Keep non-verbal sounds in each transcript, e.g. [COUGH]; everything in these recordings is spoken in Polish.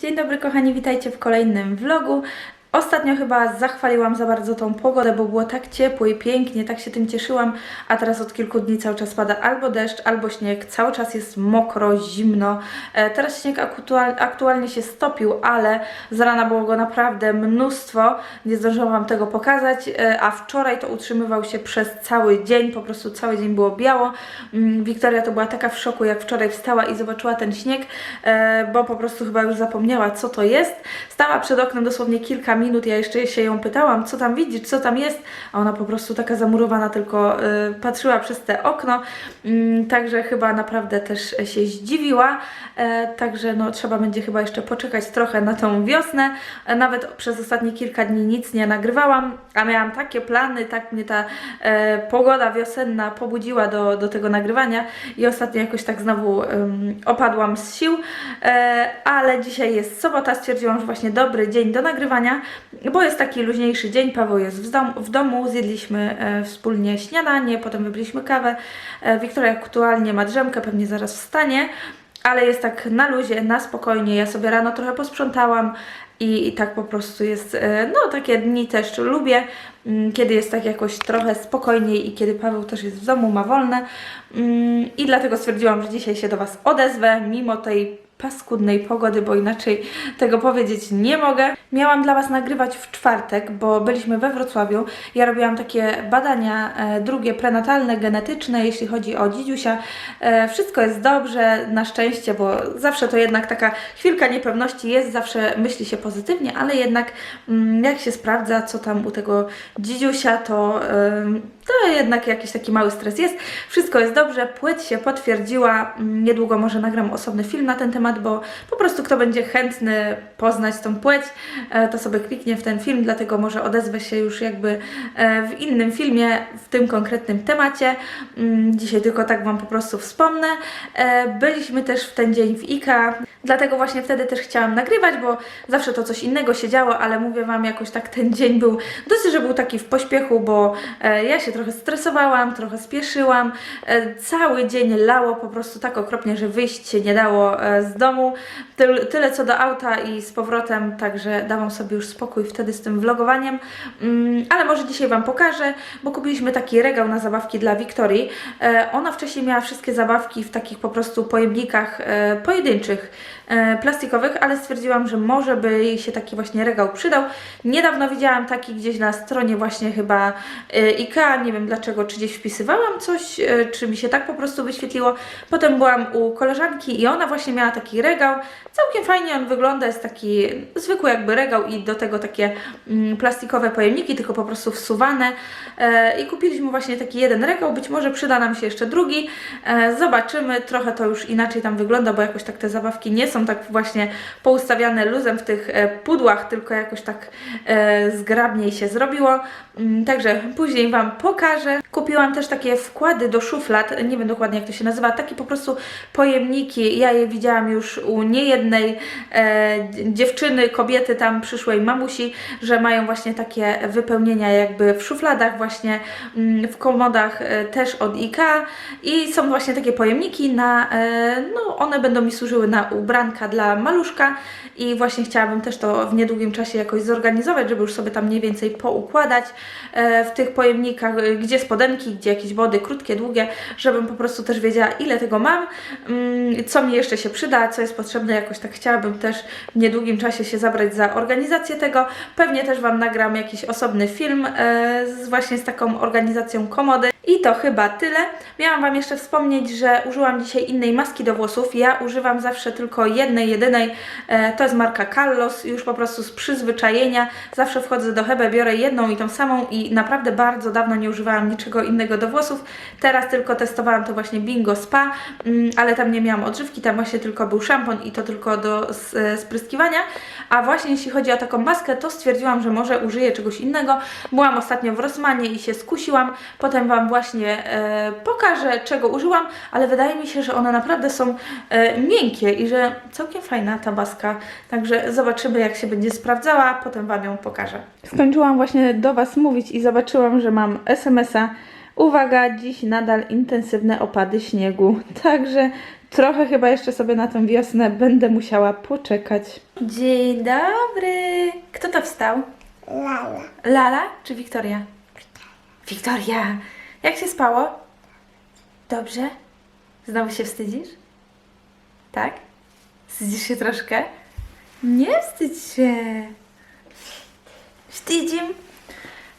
Dzień dobry kochani, witajcie w kolejnym vlogu. Ostatnio chyba zachwaliłam za bardzo tą pogodę, bo było tak ciepło i pięknie, tak się tym cieszyłam, a teraz od kilku dni cały czas pada albo deszcz, albo śnieg, cały czas jest mokro, zimno. E, teraz śnieg aktual, aktualnie się stopił, ale z rana było go naprawdę mnóstwo, nie zdążyłam Wam tego pokazać, e, a wczoraj to utrzymywał się przez cały dzień, po prostu cały dzień było biało. Mm, Wiktoria to była taka w szoku, jak wczoraj wstała i zobaczyła ten śnieg, e, bo po prostu chyba już zapomniała, co to jest. Stała przed oknem dosłownie kilka minut, ja jeszcze się ją pytałam, co tam widzisz, co tam jest, a ona po prostu taka zamurowana tylko y, patrzyła przez te okno, Mm, także chyba naprawdę też się zdziwiła, e, także no trzeba będzie chyba jeszcze poczekać trochę na tą wiosnę, e, nawet przez ostatnie kilka dni nic nie nagrywałam, a miałam takie plany, tak mnie ta e, pogoda wiosenna pobudziła do, do tego nagrywania i ostatnio jakoś tak znowu ym, opadłam z sił, e, ale dzisiaj jest sobota, stwierdziłam, że właśnie dobry dzień do nagrywania, bo jest taki luźniejszy dzień, Paweł jest w, dom, w domu, zjedliśmy e, wspólnie śniadanie, potem wypiliśmy kawę, e, Wiktoria aktualnie ma drzemkę, pewnie zaraz wstanie, ale jest tak na luzie, na spokojnie, ja sobie rano trochę posprzątałam, i, i tak po prostu jest, e, no takie dni też lubię, mm, kiedy jest tak jakoś trochę spokojniej i kiedy Paweł też jest w domu, ma wolne. Mm, i dlatego stwierdziłam, że dzisiaj się do Was odezwę, mimo tej paskudnej pogody, bo inaczej tego powiedzieć nie mogę. Miałam dla Was nagrywać w czwartek, bo byliśmy we Wrocławiu. Ja robiłam takie badania e, drugie prenatalne, genetyczne, jeśli chodzi o dzidziusia. E, wszystko jest dobrze, na szczęście, bo zawsze to jednak taka chwilka niepewności jest, zawsze myśli się pozytywnie, ale jednak mm, jak się sprawdza, co tam u tego dzidziusia, to, to jednak jakiś taki mały stres jest. Wszystko jest dobrze, płeć się potwierdziła. Mm, Niedługo może nagram osobny film na ten temat, bo po prostu kto będzie chętny poznać tą płeć, e, to sobie kliknie w ten film, dlatego może odezwę się już jakby e, w innym filmie w tym konkretnym temacie. Mm, Dzisiaj tylko tak Wam po prostu wspomnę. E, Byliśmy też w ten dzień w IKA, dlatego właśnie wtedy też chciałam nagrywać, bo zawsze to coś innego się działo, ale mówię Wam, jakoś tak ten dzień był, dosyć, że był taki w pośpiechu, bo ja się trochę stresowałam, trochę spieszyłam, e, cały dzień lało po prostu tak okropnie, że wyjść się nie dało e, z domu, Tyl, tyle co do auta i z powrotem, także dałam sobie już spokój wtedy z tym vlogowaniem, mm, ale może dzisiaj Wam pokażę, bo kupiliśmy taki regał na zabawki dla Wiktorii, e, ona wcześniej miała wszystkie zabawki w takich po prostu pojemnikach pojedynczych, plastikowych, ale stwierdziłam, że może by jej się taki właśnie regał przydał. Niedawno widziałam taki gdzieś na stronie właśnie chyba e, Nie wiem dlaczego, czy gdzieś wpisywałam coś, e, czy mi się tak po prostu wyświetliło. Potem byłam u koleżanki i ona właśnie miała taki regał. Całkiem fajnie on wygląda, jest taki zwykły jakby regał i do tego takie mm, plastikowe pojemniki, tylko po prostu wsuwane. E, I kupiliśmy właśnie taki jeden regał, być może przyda nam się jeszcze drugi. E, zobaczymy, trochę to już inaczej tam wygląda, bo jakoś tak te zabawki nie są tak właśnie poustawiane luzem w tych pudłach, tylko jakoś tak zgrabniej się zrobiło. Mm, Także później Wam pokażę. Kupiłam też takie wkłady do szuflad, nie wiem dokładnie jak to się nazywa, takie po prostu pojemniki. Ja je widziałam już u niejednej e, dziewczyny, kobiety tam przyszłej mamusi, że mają właśnie takie wypełnienia jakby w szufladach, właśnie mm, w komodach e, też od IKEA i są właśnie takie pojemniki na, e, no one będą mi służyły na ubranka dla maluszka i właśnie chciałabym też to w niedługim czasie jakoś zorganizować, żeby już sobie tam mniej więcej poukładać e, w tych pojemnikach, gdzie spodenki, gdzie jakieś wody, krótkie, długie, żebym po prostu też wiedziała ile tego mam, mm, co mi jeszcze się przyda, co jest potrzebne, jakoś tak chciałabym też w niedługim czasie się zabrać za organizację tego. Pewnie też Wam nagram jakiś osobny film e, z, właśnie z taką organizacją komody. I to chyba tyle. Miałam Wam jeszcze wspomnieć, że użyłam dzisiaj innej maski do włosów. Ja używam zawsze tylko jednej, jedynej. E, to jest marka Callos, już po prostu z przyzwyczajenia. Zawsze wchodzę do Hebe, biorę jedną i tą samą i naprawdę bardzo dawno nie używałam niczego innego do włosów. Teraz tylko testowałam to właśnie Bingo Spa, mm, ale tam nie miałam odżywki, tam właśnie tylko był szampon i to tylko do e, spryskiwania. A właśnie jeśli chodzi o taką maskę, to stwierdziłam, że może użyję czegoś innego. Byłam ostatnio w Rossmanie i się skusiłam. Potem Wam właśnie e, pokażę, czego użyłam, ale wydaje mi się, że one naprawdę są e, miękkie i że całkiem fajna ta maska. Także zobaczymy, jak się będzie sprawdzała, potem Wam ją pokażę. Skończyłam właśnie do Was mówić i zobaczyłam, że mam SMS-a. Uwaga, dziś nadal intensywne opady śniegu. [LAUGHS] Także trochę chyba jeszcze sobie na tę wiosnę będę musiała poczekać. Dzień dobry. Kto to wstał? Lala. Lala czy Wiktoria? Wiktoria. Jak się spało? Dobrze? Znowu się wstydzisz? Tak? Wstydzisz się troszkę? Nie wstydź się. Wstydzim.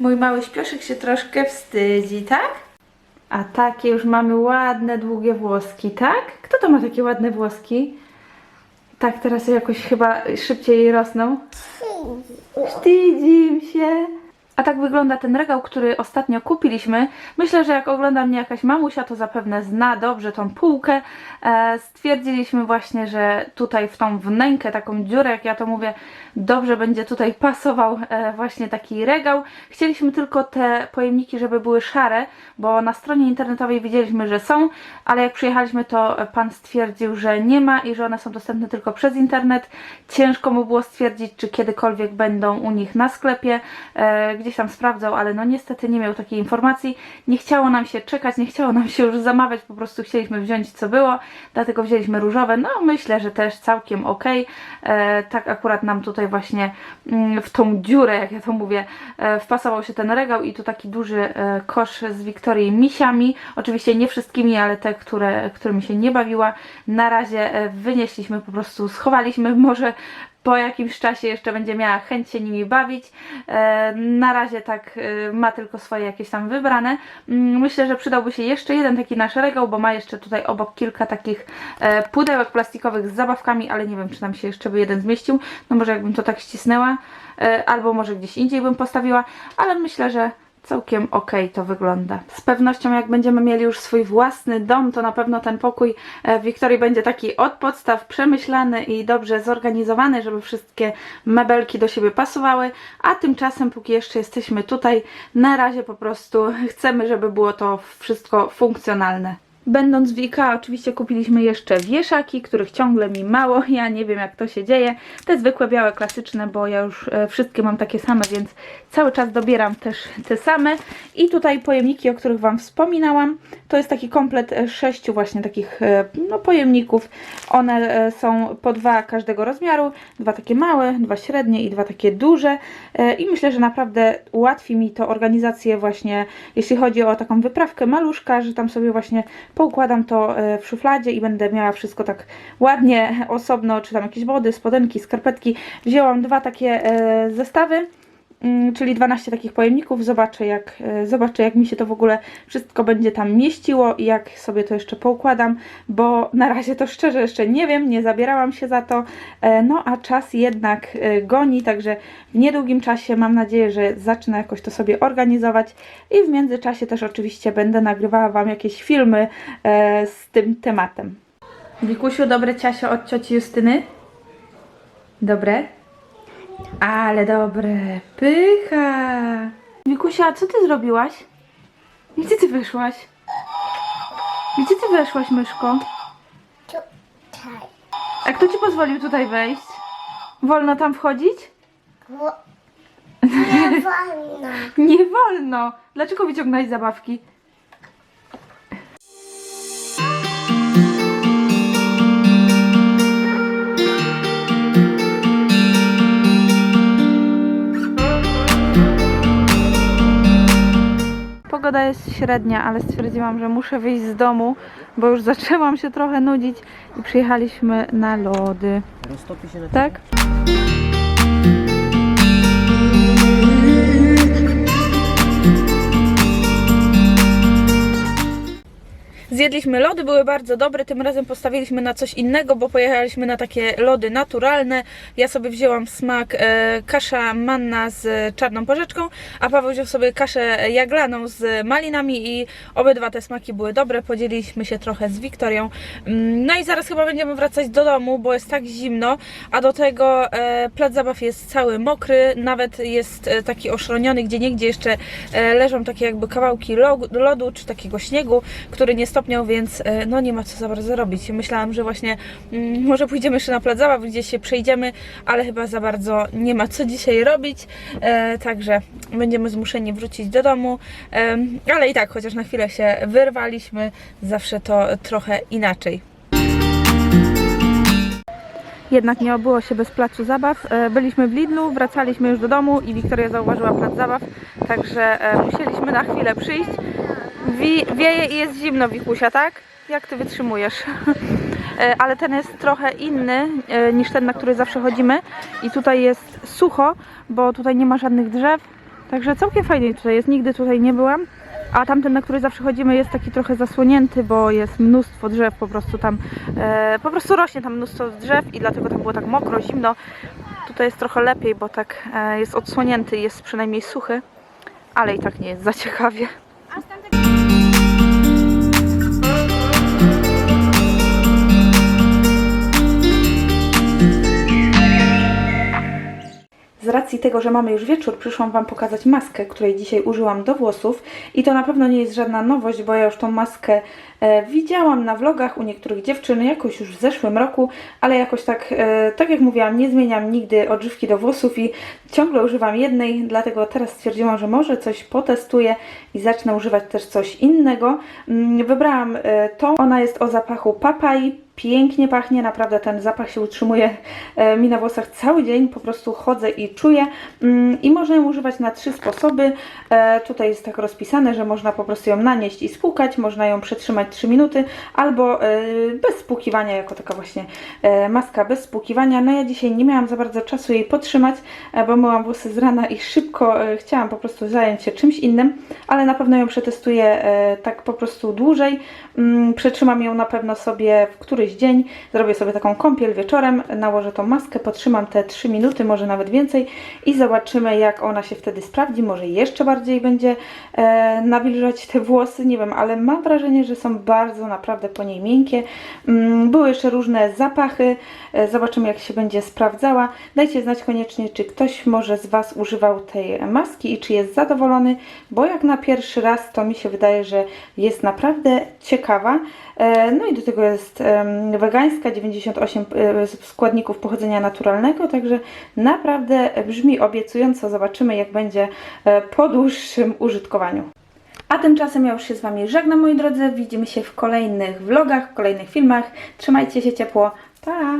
Mój mały śpioszyk się troszkę wstydzi, tak? A takie już mamy ładne, długie włoski, tak? Kto to ma takie ładne włoski? Tak, teraz jakoś chyba szybciej rosną. Wstydzim się. A tak wygląda ten regał, który ostatnio kupiliśmy. Myślę, że jak ogląda mnie jakaś mamusia, to zapewne zna dobrze tą półkę. E, stwierdziliśmy właśnie, że tutaj w tą wnękę, taką dziurę, jak ja to mówię, dobrze będzie tutaj pasował e, właśnie taki regał. Chcieliśmy tylko te pojemniki, żeby były szare, bo na stronie internetowej widzieliśmy, że są, ale jak przyjechaliśmy, to pan stwierdził, że nie ma i że one są dostępne tylko przez internet. Ciężko mu było stwierdzić, czy kiedykolwiek będą u nich na sklepie. Gdzieś tam sprawdzał, ale no niestety nie miał takiej informacji. Nie chciało nam się czekać, nie chciało nam się już zamawiać, po prostu chcieliśmy wziąć co było, dlatego wzięliśmy różowe. No myślę, że też całkiem ok. E, tak akurat nam tutaj właśnie mm, w tą dziurę, jak ja to mówię, e, wpasował się ten regał i tu taki duży e, kosz z Wiktorii misiami. Oczywiście nie wszystkimi, ale te, które, którymi się nie bawiła. Na razie wynieśliśmy, po prostu schowaliśmy. [LAUGHS] Może po jakimś czasie jeszcze będzie miała chęć się nimi bawić. E, na razie tak e, ma tylko swoje jakieś tam wybrane. Mm, Myślę, że przydałby się jeszcze jeden taki nasz regał, bo ma jeszcze tutaj obok kilka takich e, pudełek plastikowych z zabawkami, ale nie wiem, czy nam się jeszcze by jeden zmieścił. No może jakbym to tak ścisnęła, albo może gdzieś indziej bym postawiła, ale myślę, że całkiem ok to wygląda. Z pewnością jak będziemy mieli już swój własny dom, to na pewno ten pokój e, Wiktorii będzie taki od podstaw przemyślany i dobrze zorganizowany, żeby wszystkie mebelki do siebie pasowały, a tymczasem póki jeszcze jesteśmy tutaj, na razie po prostu chcemy, żeby było to wszystko funkcjonalne. Będąc w IKEA oczywiście kupiliśmy jeszcze wieszaki, których ciągle mi mało. [LAUGHS] Ja nie wiem jak to się dzieje. Te zwykłe białe, klasyczne, bo ja już e, wszystkie mam takie same, więc cały czas dobieram też te same. I tutaj pojemniki, o których Wam wspominałam. To jest taki komplet e, sześciu właśnie takich e, no, pojemników. One są po dwa każdego rozmiaru. Dwa takie małe, dwa średnie i dwa takie duże. I myślę, że naprawdę ułatwi mi to organizację właśnie, jeśli chodzi o taką wyprawkę maluszka, że tam sobie właśnie poukładam to e, w szufladzie i będę miała wszystko tak ładnie, osobno, czy tam jakieś wody, spodenki, skarpetki. Wzięłam dwa takie e, zestawy, czyli 12 takich pojemników. Zobaczę jak, e, zobaczę, jak mi się to w ogóle wszystko będzie tam mieściło i jak sobie to jeszcze poukładam, bo na razie to szczerze jeszcze nie wiem, nie zabierałam się za to. E, No a czas jednak e, goni, także w niedługim czasie mam nadzieję, że zacznę jakoś to sobie organizować i w międzyczasie też oczywiście będę nagrywała Wam jakieś filmy z tym tematem. Wikusiu, dobre ciasio od cioci Justyny? Dobre? Ale dobre. Pycha. Wikusia, co ty zrobiłaś? Gdzie ty weszłaś? Gdzie ty weszłaś, myszko? Tutaj. A kto ci pozwolił tutaj wejść? Wolno tam wchodzić? Wo- Nie [LAUGHS] wolno. Nie wolno. Dlaczego wyciągnąłeś zabawki? Pogoda jest średnia, ale stwierdziłam, że muszę wyjść z domu, bo już [LAUGHS] zaczęłam się trochę nudzić i przyjechaliśmy na lody. Roztopi się na Tak? Zjedliśmy lody, były bardzo dobre. Tym razem postawiliśmy na coś innego, bo pojechaliśmy na takie lody naturalne. Ja sobie wzięłam smak e, kasza manna z czarną porzeczką, a Paweł wziął sobie kaszę jaglaną z malinami i obydwa te smaki były dobre. Podzieliliśmy się trochę z Wiktorią. Mm, No i zaraz chyba będziemy wracać do domu, bo jest tak zimno, a do tego e, plac zabaw jest cały mokry, nawet jest e, taki oszroniony, gdzie niegdzie jeszcze e, leżą takie jakby kawałki lo- lodu czy takiego śniegu, który nie stopniał, więc e, no nie ma co za bardzo robić. Myślałam, że właśnie mm, może pójdziemy jeszcze na plac zabaw, gdzieś się przejdziemy, ale chyba za bardzo nie ma co dzisiaj robić, e, także będziemy zmuszeni wrócić do domu, ale i tak, chociaż na chwilę się wyrwaliśmy, zawsze to trochę inaczej. Jednak nie obyło się bez placu zabaw. E, Byliśmy w Lidlu, wracaliśmy już do domu i Wiktoria zauważyła plac zabaw, także musieliśmy na chwilę przyjść. Wi wieje i jest zimno, Wikusia, tak? Jak ty wytrzymujesz? [LAUGHS] E, Ale ten jest trochę inny e, niż ten, na który zawsze chodzimy. I tutaj jest sucho, bo tutaj nie ma żadnych drzew. Także całkiem fajnie tutaj jest. Nigdy tutaj nie byłam. A tamten, na który zawsze chodzimy, jest taki trochę zasłonięty, bo jest mnóstwo drzew, po prostu tam, e, po prostu rośnie tam mnóstwo drzew i dlatego tam było tak mokro, zimno. Tutaj jest trochę lepiej, bo tak e, jest odsłonięty, jest przynajmniej suchy, ale i tak nie jest za ciekawie. Z racji tego, że mamy już wieczór, przyszłam Wam pokazać maskę, której dzisiaj użyłam do włosów. I to na pewno nie jest żadna nowość, bo ja już tą maskę widziałam na vlogach u niektórych dziewczyn jakoś już w zeszłym roku, ale jakoś tak, e, tak jak mówiłam, nie zmieniam nigdy odżywki do włosów i ciągle używam jednej, dlatego teraz stwierdziłam, że może coś potestuję i zacznę używać też coś innego. Mm, Wybrałam e, tą, ona jest o zapachu papai, pięknie pachnie, naprawdę ten zapach się utrzymuje e, mi na włosach cały dzień, po prostu chodzę i czuję Mm, i można ją używać na trzy sposoby. E, Tutaj jest tak rozpisane, że można po prostu ją nanieść i spłukać, można ją przetrzymać 3 minuty albo e, bez spłukiwania, jako taka właśnie e, maska bez spłukiwania. No ja dzisiaj nie miałam za bardzo czasu jej potrzymać, e, bo myłam włosy z rana i szybko chciałam po prostu zająć się czymś innym, ale na pewno ją przetestuję tak po prostu dłużej. Mm, Przetrzymam ją na pewno sobie w któryś dzień, zrobię sobie taką kąpiel wieczorem, nałożę tą maskę, potrzymam te 3 minuty, może nawet więcej i zobaczymy jak ona się wtedy sprawdzi, może jeszcze bardziej będzie nawilżać te włosy, nie wiem, ale mam wrażenie, że są bardzo naprawdę po niej miękkie. Mm, były jeszcze różne zapachy, e, zobaczymy jak się będzie sprawdzała. Dajcie znać koniecznie, czy ktoś może z Was używał tej maski i czy jest zadowolony, bo jak na pierwszy raz to mi się wydaje, że jest naprawdę ciekawa. E, No i do tego jest wegańska, 98 e, składników pochodzenia naturalnego, także naprawdę brzmi obiecująco. Zobaczymy, jak będzie po dłuższym użytkowaniu. A tymczasem ja już się z Wami żegnam, moi drodzy. Widzimy się w kolejnych vlogach, w kolejnych filmach. Trzymajcie się ciepło. Pa!